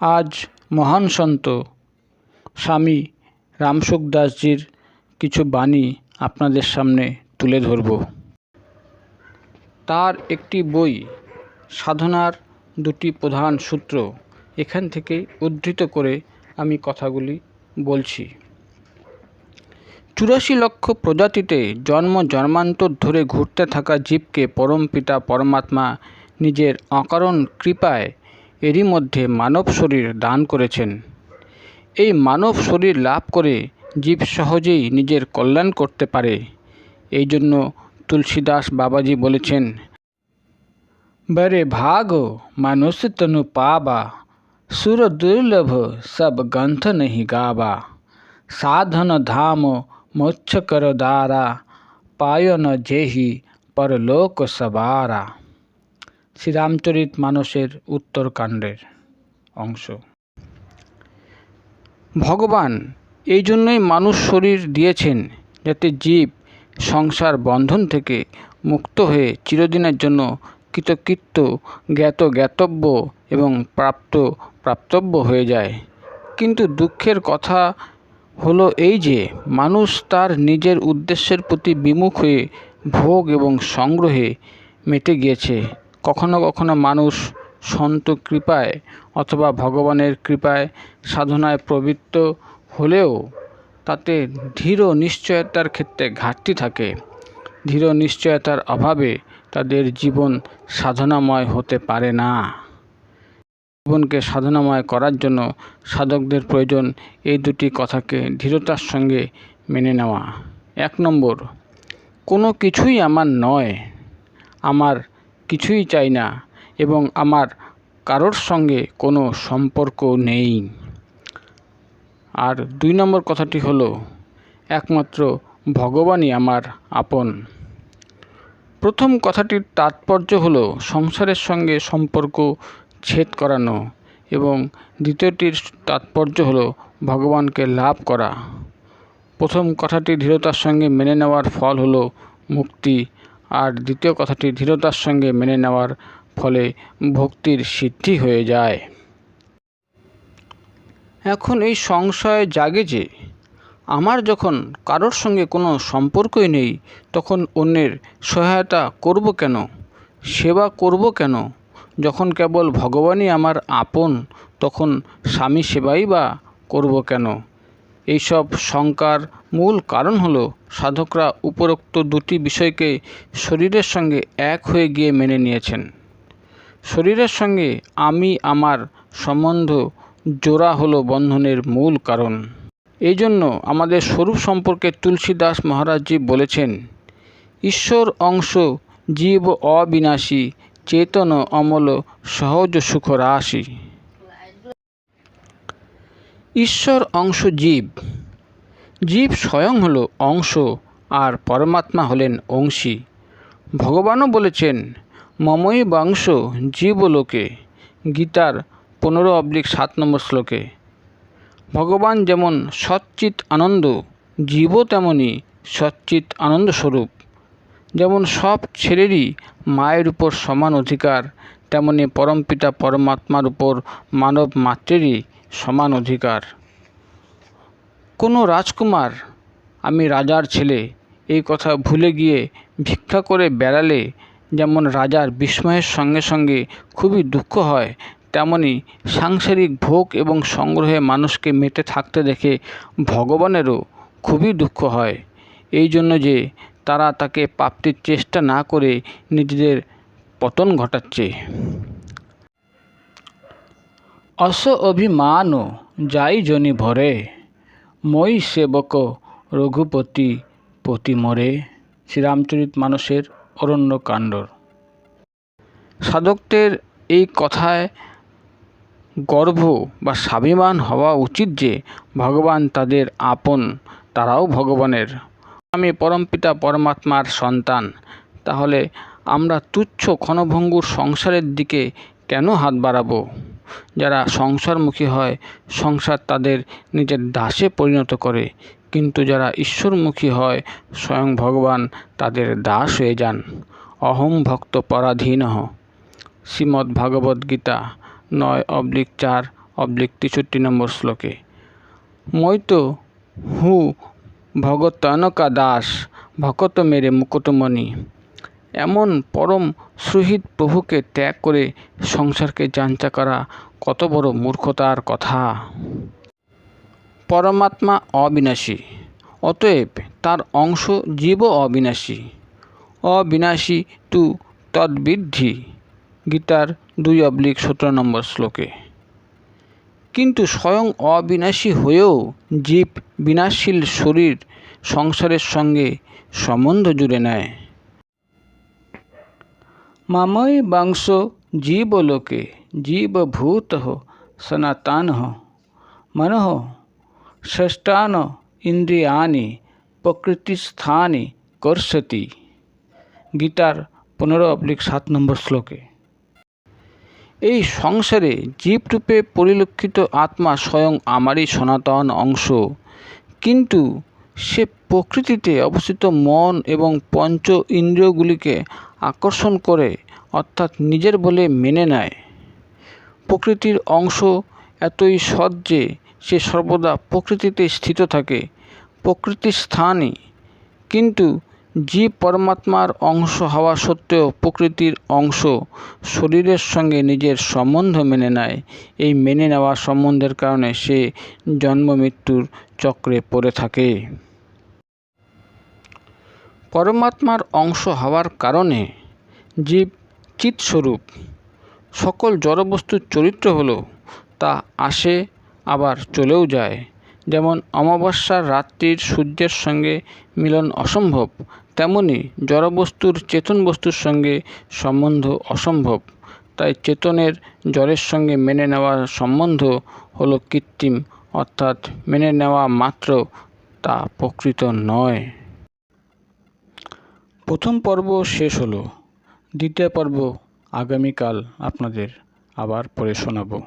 আজ মহান সন্ত। স্বামী রামসুখ দাসজির কিছু বাণী আপনাদের সামনে তুলে ধরব। তার একটি বই, সাধনার দুটি প্রধান সূত্র, এখান থেকে উদ্ধৃত করে আমি কথাগুলি বলছি। চুরাশি লক্ষ প্রজাতিতে জন্ম জন্মান্তর ধরে ঘুরতে থাকা জীবকে পরমপিতা পরমাত্মা নিজের অকারণ কৃপায় এরই মধ্যে মানব শরীর দান করেছেন। এই মানব শরীর লাভ করে জীব সহজেই নিজের কল্যাণ করতে পারে। এই জন্য তুলসীদাস বাবাজি বলেছেন, বরে ভাগ মানুষ তনু পাবা, সুর দুর্লভ সব গন্থ নেহি গাবা। সাধন ধাম মোচ্ছ কর দ্বারা পায় ন যেহি পরলোক সবারা। শ্রীরামচরিত মানসের উত্তরকাণ্ডের অংশ। ভগবান এই জন্যই মানুষ শরীর দিয়েছেন যাতে জীব সংসার বন্ধন থেকে মুক্ত হয়ে চিরদিনের জন্য কৃতকৃত্য জ্ঞাত জ্ঞাতব্য এবং প্রাপ্ত প্রাপ্তব্য হয়ে যায়। কিন্তু দুঃখের কথা হলো এই যে, মানুষ তার নিজের উদ্দেশ্যের প্রতি বিমুখ হয়ে ভোগ এবং সংগ্রহে মেতে গিয়েছে। কখনো কখনো মানুষ সন্ত কৃপায় অথবা ভগবানের কৃপায় সাধনায় প্রবৃত্ত হলেও তাতে ধীর নিশ্চয়তার ক্ষেত্রে ঘাটতি থাকে। ধীর নিশ্চয়তার অভাবে তাদের জীবন সাধনাময় হতে পারে না। জীবনকে সাধনাময় করার জন্য সাধকদের প্রয়োজন এই দুটি কথাকে ধীরতার সঙ্গে মেনে নেওয়া। এক নম্বর, কোনো কিছুই আমার নয়, আমার কিছুই চাই না এবং আমার কারোর সঙ্গে কোনো সম্পর্ক নেই। আর দুই নম্বর কথাটি হলো, একমাত্র ভগবানই আমার আপন। প্রথম কথাটির তাৎপর্য হলো সংসারের সঙ্গে সম্পর্ক ছেদ করানো এবং দ্বিতীয়টির তাৎপর্য হলো ভগবানকে লাভ করা। প্রথম কথাটি ধীরতার সঙ্গে মেনে নেওয়ার ফল হলো মুক্তি আর দ্বিতীয় কথাটি ধীরতার সঙ্গে মেনে নেওয়ার ফলে ভক্তির সিদ্ধি হয়ে যায়। এখন এই সংশয় জাগে যে, আমার যখন কারোর সঙ্গে কোনো সম্পর্কই নেই, তখন অন্যের সহায়তা করব কেন? সেবা করব কেন? যখন কেবল ভগবানই আমার আপন, তখন স্বামী সেবাই বা করব কেন? এইসব শঙ্কার মূল কারণ হল, সাধকরা উপরোক্ত দুটি বিষয়কে শরীরের সঙ্গে এক হয়ে গিয়ে মেনে নিয়েছেন। শরীরের সঙ্গে আমি আমার সম্বন্ধ জোড়া হলো বন্ধনের মূল কারণ। এই জন্য আমাদের স্বরূপ সম্পর্কে তুলসীদাস মহারাজজি বলেছেন, ঈশ্বর অংশ জীব অবিনাশী, চেতন অমল, সহজ সুখ রাশি। ঈশ্বর অংশ জীব। জীব স্বয়ং হলো অংশ আর পরমাত্মা হলেন অংশী। ভগবানও বলেছেন, মমই বংশ জীবলোকে গীতার পনেরো অব্লিক সাত নম্বর শ্লোকে। ভগবান যেমন সচ্চিত আনন্দ, জীবও তেমনই সচ্চিত আনন্দ স্বরূপ। যেমন সব ছেলেরই মায়ের উপর সমান অধিকার, তেমনি পরমপিতা পরমাত্মার উপর মানব মাত্রেরই সমান অধিকার। কোনো রাজকুমার, আমি রাজার ছেলে, এই কথা ভুলে গিয়ে ভিক্ষা করে বেড়ালে যেমন রাজার বিস্ময়ের সঙ্গে সঙ্গে খুবই দুঃখ হয়, তেমনি সাংসারিক ভোগ এবং সংগ্রহে মানুষকে মেতে থাকতে দেখে ভগবানেরও খুবই দুঃখ হয়। এই জন্য যে তারা তাকে প্রাপ্তির চেষ্টা না করে নিজেদের পতন ঘটাচ্ছে। অস অভিমান যাই জনি ভরে, মই সেবক রঘুপতি পতি মরে। শ্রীরামচরিত মানুষের অরণ্যকাণ্ডর সাধকদের এই কথায় গর্ব বা স্বাভিমান হওয়া উচিত যে, ভগবান তাদের আপন, তারাও ভগবানের। আমি পরমপিতা পরমাত্মার সন্তান, তাহলে আমরা তুচ্ছ ক্ষণভঙ্গুর সংসারের দিকে কেন হাত বাড়াবো? যারা সংসারমুখী হয়, সংসার তাদের নিজের দাসে পরিণত করে। কিন্তু যারা ঈশ্বরমুখী হয়, স্বয়ং ভগবান তাদের দাস হয়ে যান। অহম ভক্ত পরাধীন। শ্রীমদ্ ভাগবত গীতা, নয় অবলিক চার, অবলিক তেষট্টি নম্বর শ্লোকে। মই মৈতো হু, ভগতনকা দাস, ভকত মেরে মুকুটমণি। এমন পরম সুহৃদ প্রভুকে ত্যাগ করে সংসারকে যাঞ্চা করা কত বড় মূর্খতার কথা। পরমাত্মা অবিনাশী, অতএব তার অংশ জীবও অবিনাশী। অবিনাশী তু তদ্বিদ্ধি, গীতার দুই অবলিক সতেরো নম্বর শ্লোকে। কিন্তু স্বয়ং অবিনাশী হয়েও জীব বিনাশশীল শরীর সংসারের সঙ্গে সম্বন্ধ জুড়ে নেয়। মাময় বাংশ জীবলোকে, জীবভূত সনাতন মনঃ ষষ্ঠান ইন্দ্রিয়ানি প্রকৃতিস্থানে কর্ষতি। গীতার পনেরো অবলিক সাত নম্বর শ্লোকে। এই সংসারে জীবরূপে পরিলক্ষিত আত্মা স্বয়ং আমারই সনাতন অংশ। কিন্তু সে প্রকৃতিতে অবস্থিত মন এবং পঞ্চ ইন্দ্রিয়গুলিকে আকর্ষণ করে, অর্থাৎ নিজের বলে মেনে নেয়। প্রকৃতির অংশ এতই সৎ যে সে সর্বদা প্রকৃতিতে স্থিত থাকে, প্রকৃতির স্থানই। কিন্তু জীব পরমাত্মার অংশ হওয়া সত্ত্বেও প্রকৃতির অংশ শরীরের সঙ্গে নিজের সম্বন্ধ মেনে নেয়, এই মেনে নেওয়া সম্বন্ধের কারণে সে জন্ম মৃত্যুর চক্রে পড়ে থাকে। পরমাত্মার অংশ হওয়ার কারণে জীব চিৎস্বরূপ। সকল জড়বস্তুর চরিত্র হলো, তা আসে, আবার চলেও যায়। যেমন অমাবস্যার রাত্রির সূর্যের সঙ্গে মিলন অসম্ভব, তেমনি জড়বস্তুর চেতন বস্তুর সঙ্গে সম্বন্ধ অসম্ভব। তাই চেতনের জড়ের সঙ্গে মেনে নেওয়ার সম্বন্ধ হলো কৃত্রিম, অর্থাৎ মেনে নেওয়া মাত্র তা প্রকৃত নয়। প্রথম পর্ব শেষ হলো। দ্বিতীয় পর্ব আগামীকাল আপনাদের আবার পড়ে শোনাবো।